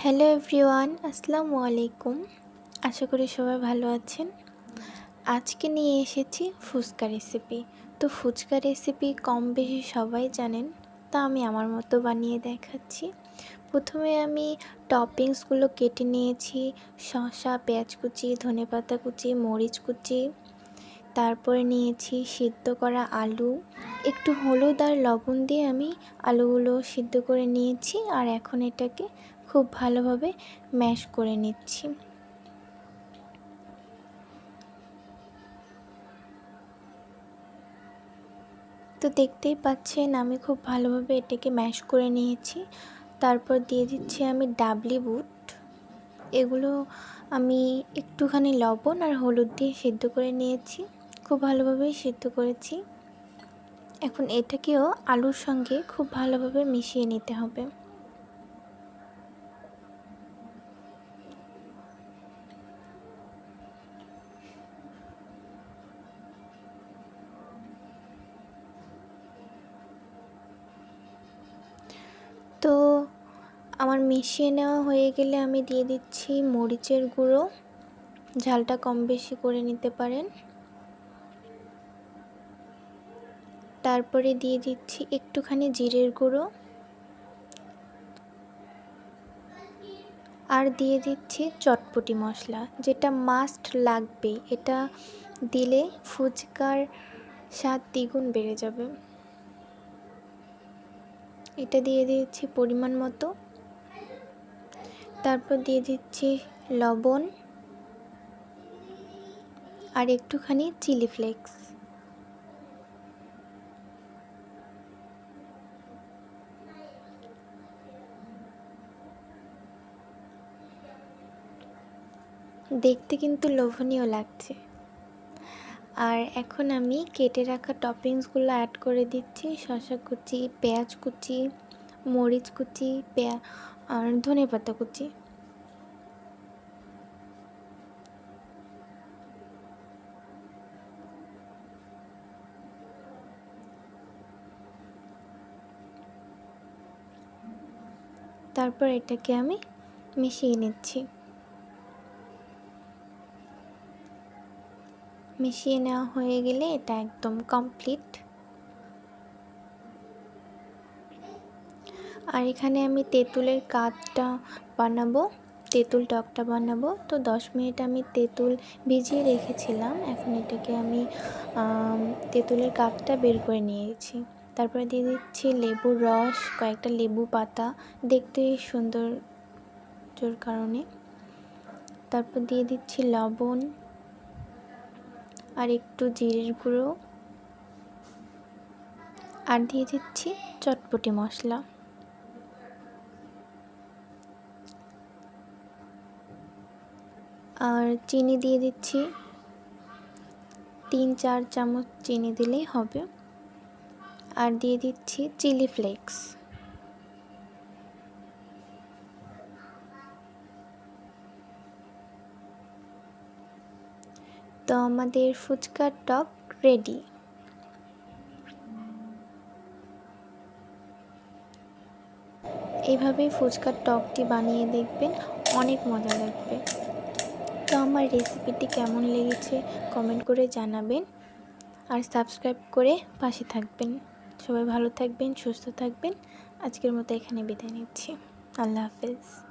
Hello everyone, আসসালামু আলাইকুম। আশা করি সবাই ভালো আছেন। আজকে নিয়ে এসেছি ফুচকা রেসিপি তো ফুচকা রেসিপি কম বেশি সবাই জানেন, তা আমি আমার মতো বানিয়ে দেখাচ্ছি। প্রথমে আমি টপিংসগুলো কেটে নিয়েছি, শসা, পেঁয়াজ কুচি ধনেপাতা কুচি, মরিচ কুচি। তারপরে নিয়েছি সিদ্ধ করা আলু। একটু হলুদ আর লবণ দিয়ে আমি আলুগুলো সিদ্ধ করে নিয়েছি আর এখন এটাকে খুব ভালোভাবে ম্যাশ করে নিচ্ছি। তো দেখতেই পাচ্ছেন, আমি খুব ভালোভাবে এটাকে ম্যাশ করে নিয়েছি। তারপর দিয়ে দিচ্ছি আমি ডাবলি বুট। এগুলো আমি একটুখানি লবণ আর হলুদ দিয়ে সিদ্ধ করে নিয়েছি। খুব ভালোভাবেই সিদ্ধ করেছি। এখন এটাকেও আলুর সঙ্গে খুব ভালোভাবে মিশিয়ে নিতে হবে তো আমার মিশিয়ে নেওয়া হয়ে গেলে আমি দিয়ে দিচ্ছি মরিচের গুঁড়ো। ঝালটা কম বেশি করে নিতে পারেন। তারপরে দিয়ে দিচ্ছি একটুখানি জিরের গুঁড়ো। আর দিয়ে দিচ্ছি চটপটি মশলা, যেটা মাস্ট লাগবে। এটা দিলে ফুচকার স্বাদ দ্বিগুণ বেড়ে যাবে। এটা দিয়ে দিচ্ছি পরিমাণ মতো। তারপর দিয়ে দিচ্ছি লবণ আর একটুখানি চিলি ফ্লেক্স। দেখতে কিন্তু লোভনীয় লাগছে। আর এখন আমি কেটে রাখা টপিংসগুলো অ্যাড করে দিচ্ছি। শসা কুচি, পেঁয়াজ কুচি, মরিচ কুচি, পেঁয়া আর ধনে পাতা কুচি। তারপর এটাকে আমি মিশিয়ে নিচ্ছি। মিশিয়ে নেওয়া হয়ে গেলে এটা একদম কমপ্লিট আর এখানে আমি তেঁতুলের কাঠটা বানাবো, তেঁতুল টকটা বানাবো। তো দশ মিনিট আমি তেঁতুল ভিজিয়ে রেখেছিলাম। এখন এটাকে আমি, তেঁতুলের কাঠটা বের করে নিয়েছি। তারপরে দিয়ে দিচ্ছি লেবুর রস, কয়েকটা লেবু পাতা। দেখতে সৌন্দর্যর কারণে। তারপর দিয়ে দিচ্ছি লবণ আর একটু জিরের গুঁড়ো। আর দিয়ে দিচ্ছি চটপটি মশলা। আর চিনি দিয়ে দিচ্ছি। তিন, চার চামচ চিনি দিলেই হবে। আর দিয়ে দিচ্ছি চিলি ফ্লেক্স। তো আমাদের ফুচকার টক রেডি। এইভাবেই ফুচকার টকটি বানিয়ে দেখবেন অনেক মজা লাগবে। তো আমার রেসিপিটি কেমন লেগেছে কমেন্ট করে জানাবেন। আর সাবস্ক্রাইব করে পাশে থাকবেন। সবাই ভালো থাকবেন সুস্থ থাকবেন। আজকের মতো এখানে বিদায় নিচ্ছি। আল্লাহ হাফেজ।